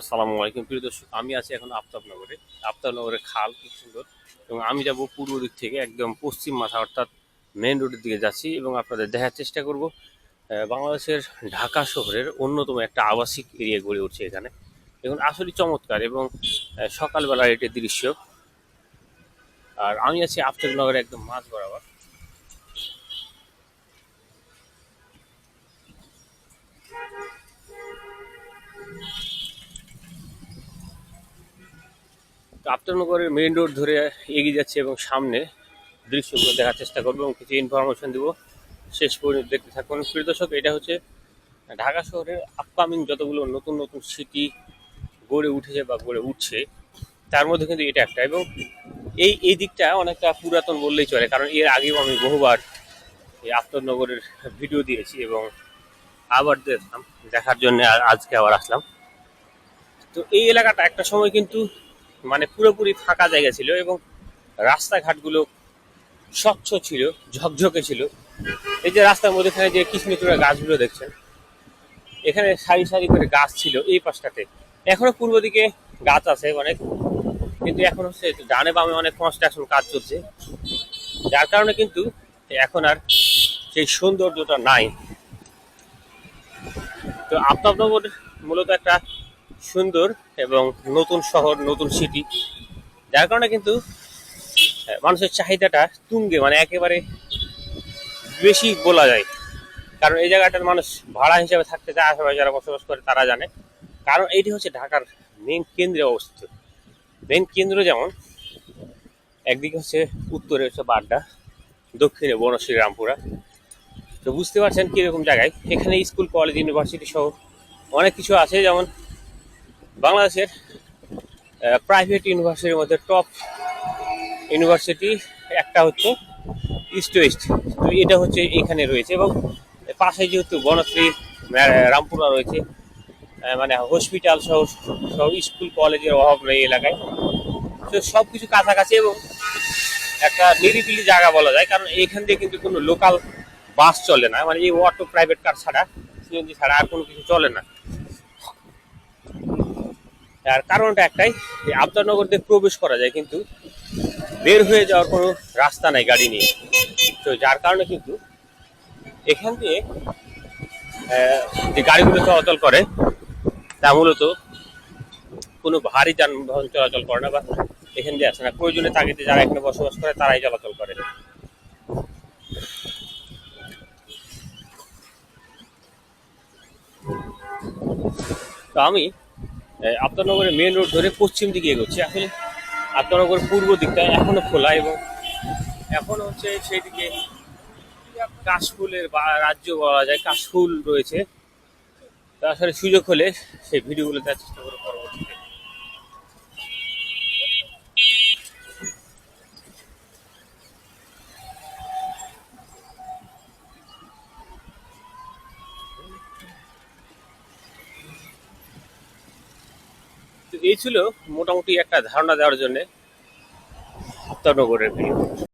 আসসালামু আলাইকুম। প্রিয় দর্শক, আমি আছি এখন আফতাবনগরে। আফতাবনগরের খাল, খুব সুন্দর। এবং আমি যাব পূর্ব দিক থেকে, একদম পশ্চিম মাথা, অর্থাৎ মেন রোডের দিকে যাচ্ছি এবং আপনাদের দেখার চেষ্টা করব বাংলাদেশের ঢাকা শহরের অন্যতম একটা আবাসিক এরিয়া গড়ে উঠছে এখানে। এবং আসলে চমৎকার এবং সকালবেলার এটি দৃশ্য। আর আমি আছি আফতাবনগরের একদম মাছ বরাবর। তো আফতাবনগরের মেইন রোড ধরে এগিয়ে যাচ্ছে এবং সামনে দৃশ্যগুলো দেখার চেষ্টা করব এবং কিছু ইনফরমেশন দিব। শেষ পর্যন্ত দেখতে থাকুন। প্রিয় দর্শক, এটা হচ্ছে ঢাকা শহরের আপকামিং যতগুলো নতুন নতুন সিটি গড়ে উঠেছে বা গড়ে উঠছে, তার মধ্যে কিন্তু এটা একটা এবং এই এই দিকটা অনেকটা পুরাতন বললেই চলে, কারণ এর আগেও আমি বহুবার এই আফতাবনগরের ভিডিও দিয়েছি এবং আবার দেখলাম, দেখার জন্য আজকে আবার আসলাম। তো এই এলাকাটা একটা সময় কিন্তু মানে পুরোপুরি ফাঁকা জায়গা ছিল এবং রাস্তাঘাটগুলো স্বচ্ছ ছিল, ঝকঝকে ছিল। এই যে রাস্তার মধ্যেখানে যে কৃষ্ণচূড়া গাছগুলো দেখছেন, এখানে সারি সারি করে গাছ ছিল এই পাশটাতে। এখনও পূর্ব দিকে গাছ আছে অনেক, কিন্তু এখন হচ্ছে ডানে বামে অনেক কনস্ট্রাকশন কাজ চলছে। যার কারণে কিন্তু এখন আর সেই সৌন্দর্যটা নাই। তো আপনার মূলত একটা সুন্দর এবং নতুন শহর, নতুন সিটি যার কারণে কিন্তু মানুষের চাহিদাটা তুঙ্গে মানে একেবারে বেশি বলা যায়। কারণ এই জায়গাটার মানুষ ভাড়া হিসাবে থাকতে চায়, আশেপাশে যারা বসবাস করে তারা জানে। কারণ এইটি হচ্ছে ঢাকার মেন কেন্দ্রে অবস্থিত। মেন কেন্দ্র যেমন, একদিকে হচ্ছে উত্তরে হচ্ছে বাড্ডা, দক্ষিণে বনশ্রী রামপুরা। তো বুঝতে পারছেন কীরকম জায়গায়। এখানে স্কুল, কলেজ ইউনিভার্সিটি সহ অনেক কিছু আছে, যেমন বাংলাদেশের প্রাইভেট ইউনিভার্সিটির মধ্যে টপ ইউনিভার্সিটি একটা হচ্ছে ইস্ট ওয়েস্ট তো এটা হচ্ছে এখানে রয়েছে এবং পাশে যেহেতু বনশ্রী রামপুরা রয়েছে মানে হসপিটাল সহ সব স্কুল কলেজের অভাব নেই এলাকায়। তো সব কিছু কাছাকাছি এবং একটা নিরিবিলি জায়গা বলা যায়, কারণ এখান দিয়ে কিন্তু কোনো লোকাল বাস চলে না। মানে এই অটো প্রাইভেট কার ছাড়া সিএনজি ছাড়া আর কোনো কিছু চলে না। আর কারণটা একটাই, যে আবদারনগর দিয়ে প্রবেশ করা যায় কিন্তু বের হয়ে যাওয়ার কোনো রাস্তা নাই গাড়ি নিয়ে। তো যার কারণে কিন্তু এখান দিয়ে যে গাড়িগুলো চলাচল করে, তা মূলত কোনো ভারী যানবাহন চলাচল করে না বা এখান দিয়ে আসে না। প্রয়োজনে তাগিদে যারা এখানে বসবাস করে, তারাই চলাচল করে। তো আমি আফতাবনগরের মেন রোড ধরে পশ্চিম দিকে এগোচ্ছে। আসলে আপনার পূর্ব দিকটা এখনও খোলা এবং এখন হচ্ছে সেই দিকে কাশফুলের বা রাজ্য বলা যায় কাশফুল রয়েছে। তা সুযোগ হলে সেই ভিডিওগুলো দেওয়ার চেষ্টা করব। এই ছিল মোটামুটি একটা ধারণা দেওয়ার জন্য হত্যানগরের ভিডিও।